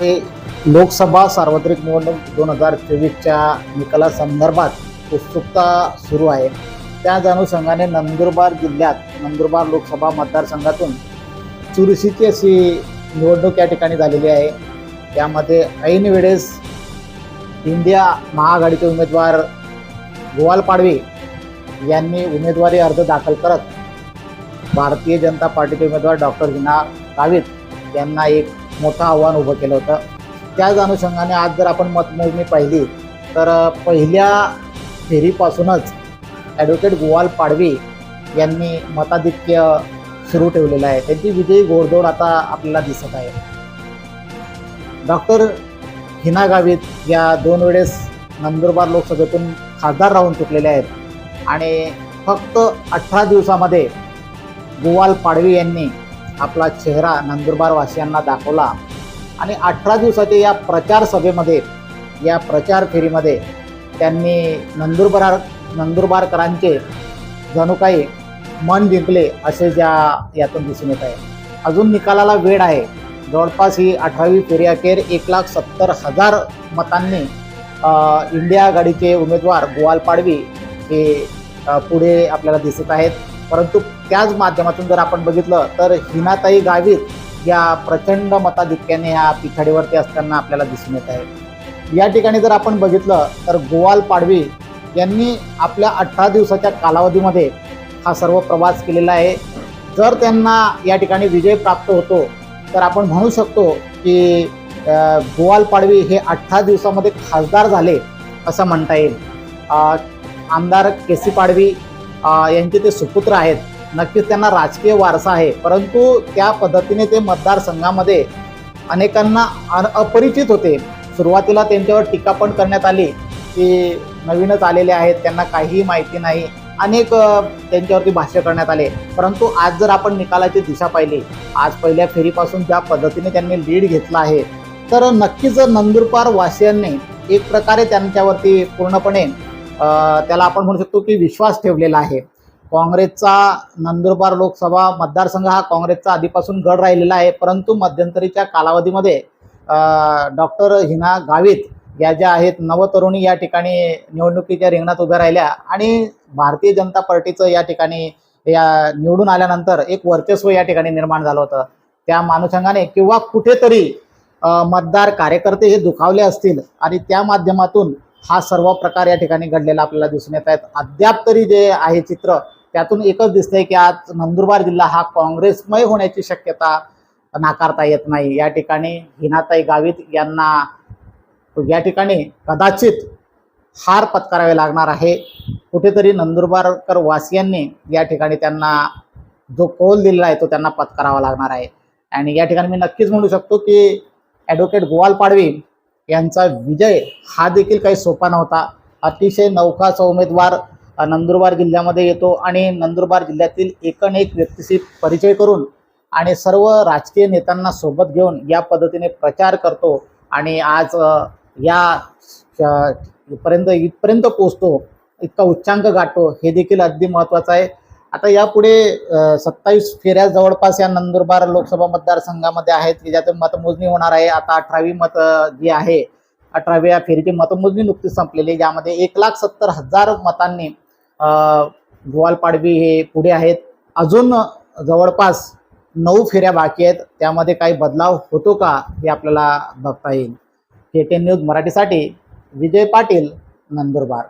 हे लोकसभा सार्वत्रिक निवडणूक दोन हजार चोवीसच्या निकालासंदर्भात उत्सुकता सुरू आहे. त्याच अनुषंगाने नंदुरबार जिल्ह्यात नंदुरबार लोकसभा मतदारसंघातून चुरशीची अशी निवडणूक या ठिकाणी झालेली आहे. त्यामध्ये ऐन वेळेस इंडिया महाआघाडीचे उमेदवार गोवाल पाडवे यांनी उमेदवारी अर्ज दाखल करत भारतीय जनता पार्टीचे उमेदवार डॉक्टर हिना गावित यांना एक मोठं आव्हान उभं केलं होतं. त्याच अनुषंगाने आज जर आपण मतमोजणी पाहिली तर पहिल्या फेरीपासूनच ॲडव्होकेट गोवाल पाडवी यांनी मताधिक्य सुरू ठेवलेलं आहे. त्यांची विजयी घोडदौड आता आपल्याला दिसत आहे. डॉक्टर हिना गावित या दोन वेळेस नंदुरबार लोकसभेतून खासदार राहून चुकलेले आहेत. आणि फक्त अठरा दिवसामध्ये गोवाल पाडवी यांनी आपला चेहरा नंदुरबार वासियांना दाखवला. आणि अठरा दिवसाच्या या प्रचार सभेमध्ये या प्रचार फेरीमध्ये त्यांनी नंदुरबार नंदुरबारकरांचे जणू काही मन जिंकले असे ज्या यातून दिसून येत आहे. अजून निकालाला वेळ आहे. जवळपास ही अठरावी फेरी अखेर एक लाख सत्तर हजार मतांनी इंडिया आघाडीचे उमेदवार गोवाल पाडवी हे पुढे आपल्याला दिसत आहेत. परंतु त्याच माध्यमातून जर आपण बघितलं तर हिनाताई गावित या प्रचंड मताधिक्याने या पिछाडीवरती असताना आपल्याला दिसून येत आहे. या ठिकाणी जर आपण बघितलं तर गोवाल पाडवी यांनी आपल्या अठरा दिवसाच्या कालावधीमध्ये हा सर्व प्रवास केलेला आहे. जर त्यांना या ठिकाणी विजय प्राप्त होतो तर आपण म्हणू शकतो की गोवाल पाडवी हे अठरा दिवसामध्ये खासदार झाले असं म्हणता येईल. आमदार के सी पाडवी यांचे ते सुपुत्र आहेत. नक्कीच त्यांना राजकीय वारसा आहे. परंतु त्या पद्धतीने ते मतदारसंघामध्ये अनेकांना अन- अपरिचित होते. सुरुवातीला त्यांच्यावर टीका पण करण्यात आली की नवीनच आलेले आहेत त्यांना काहीही माहिती नाही. अनेक त्यांच्यावरती भाष्य करण्यात आले. परंतु आज जर आपण निकालाची दिशा पाहिली आज पहिल्या फेरीपासून ज्या पद्धतीने त्यांनी लीड घेतला आहे तर नक्कीच नंदुरबार वासियांनी एक प्रकारे त्यांच्यावरती पूर्णपणे त्याला आपण म्हणू शकतो की विश्वास ठेवलेला आहे. काँग्रेसचा नंदुरबार लोकसभा मतदारसंघ हा काँग्रेसचा आधीपासून गड राहिलेला आहे. परंतु मध्यंतरीच्या कालावधीमध्ये डॉक्टर हिना गावित या ज्या आहेत नवतरुणी या ठिकाणी निवडणुकीच्या रिंगणात उभ्या राहिल्या आणि भारतीय जनता पार्टीचं या ठिकाणी या निवडून आल्यानंतर एक वर्चस्व या ठिकाणी निर्माण झालं होतं. त्या अनुषंगाने किंवा कुठेतरी मतदार कार्यकर्ते हे दुखावले असतील आणि त्या माध्यमातून हा सर्व प्रकार या ठिकाणी घडलेला आपल्याला दिसून येत आहेत. अद्याप तरी जे आहे चित्र त्यातून एकच दिसतंय की आज नंदुरबार जिल्हा हा काँग्रेसमय होण्याची शक्यता नाकारता येत नाही. या ठिकाणी हिनाताई गावित यांना या ठिकाणी कदाचित हार पत्करावे लागणार आहे. कुठेतरी नंदुरबारकर वासियांनी या ठिकाणी त्यांना जो कौल दिलेला आहे तो त्यांना पत्करावा लागणार आहे. आणि या ठिकाणी मी नक्कीच म्हणू शकतो की ॲडव्होकेट गोवाल पाडवी यांचा विजय हा देखील काही सोपा नव्हता. अतिशय नौखाचा उमेदवार नंदुरबार जिल्ह्यामध्ये येतो आणि नंदुरबार जिल्ह्यातील एकन एक व्यक्तीशी परिचय करून आणि सर्व राजकीय नेत्यांना सोबत घेऊन या पद्धतीने प्रचार करतो आणि आज या पर्यंत इथपर्यंत पोचतो इतका उच्चांक गाठतो हे देखील अगदी महत्त्वाचं आहे. आता यापुढे सत्तावीस फेऱ्या जवळपास या नंदुरबार लोकसभा मतदारसंघामध्ये आहेत की ज्यात मतमोजणी होणार आहे. आता अठरावी मत जी आहे अठराव्या फेरीची मतमोजणी नुकतीच संपलेली ज्यामध्ये एक लाख सत्तर हजार मतांनी अं, गोवाल पाडवी हे पुढे आहेत. अजून जवळपास नऊ फेऱ्या बाकी आहेत. त्यामध्ये काही बदलाव होतो का हे आपल्याला बघता येईल. के न्यूज मराठीसाठी विजय पाटील नंदुरबार.